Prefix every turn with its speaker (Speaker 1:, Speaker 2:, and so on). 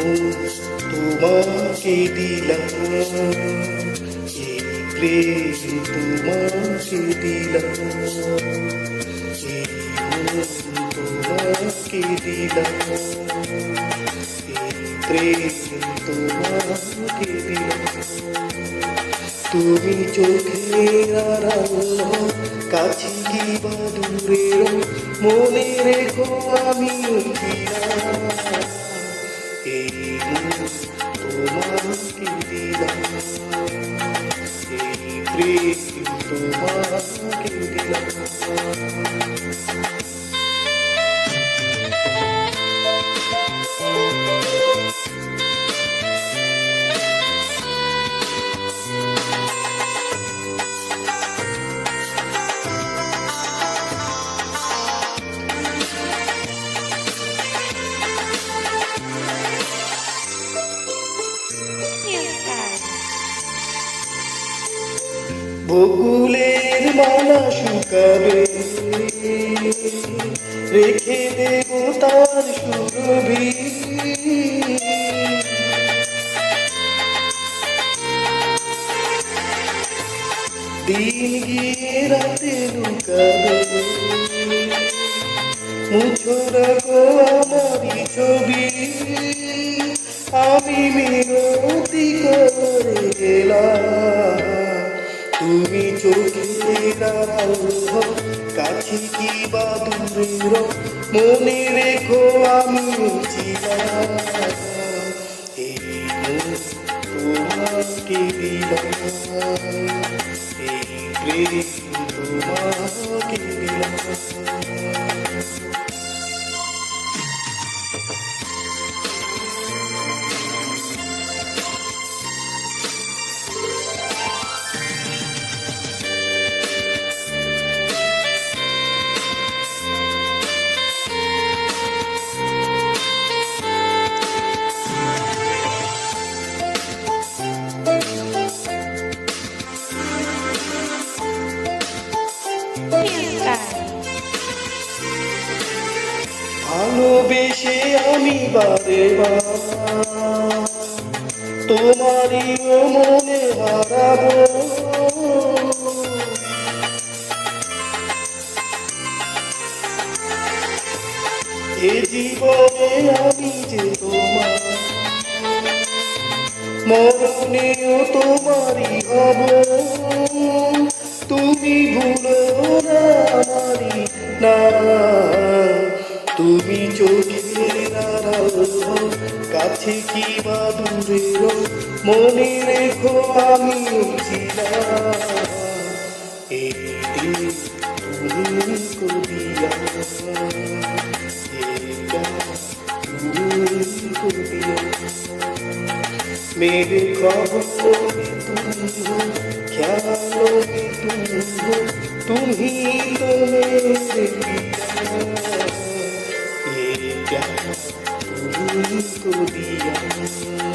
Speaker 1: মন তোমাকে দিলাম এই প্রেম তোমাকে দিলাম এই মন তোমাকে দিলাম এই প্রেম তোমাকে দিলাম। তুমি চোখে আড়াল কাছে কি বা দূরে মনে রেখো আমি ছিলাম এই মন তোমাকে দিলাম এই বকুলের মালা শুকাবে। রেখে দেব তার সুরভি। দিন গিয়ে রাতে লুকাবে। মুছো রাখো আমারই ছবি। আমি মিনতি তুমি চোখে দাঁড়াও কাছে কি বা দূর, মনে রেখো আমি তোমাকে দিলাম এই প্রেম তোমাকে দিলাম ভালোবেসে আমি বারে তোমারই মনে হারাবো। এ জীবনে আমি যে তোমার মরণেও তোমারই হব। তুমি ভুলো না না। তুমি চোখে কাছে কি বা দূরে মনে রেখো আমি ছিলাম এই দিন তুমি করিয়া এটা তুমি করিয়া मेरे ख्वाबों में तुम हो ख्यालों में तुम हो तुम ही तो मेरे hallelujah.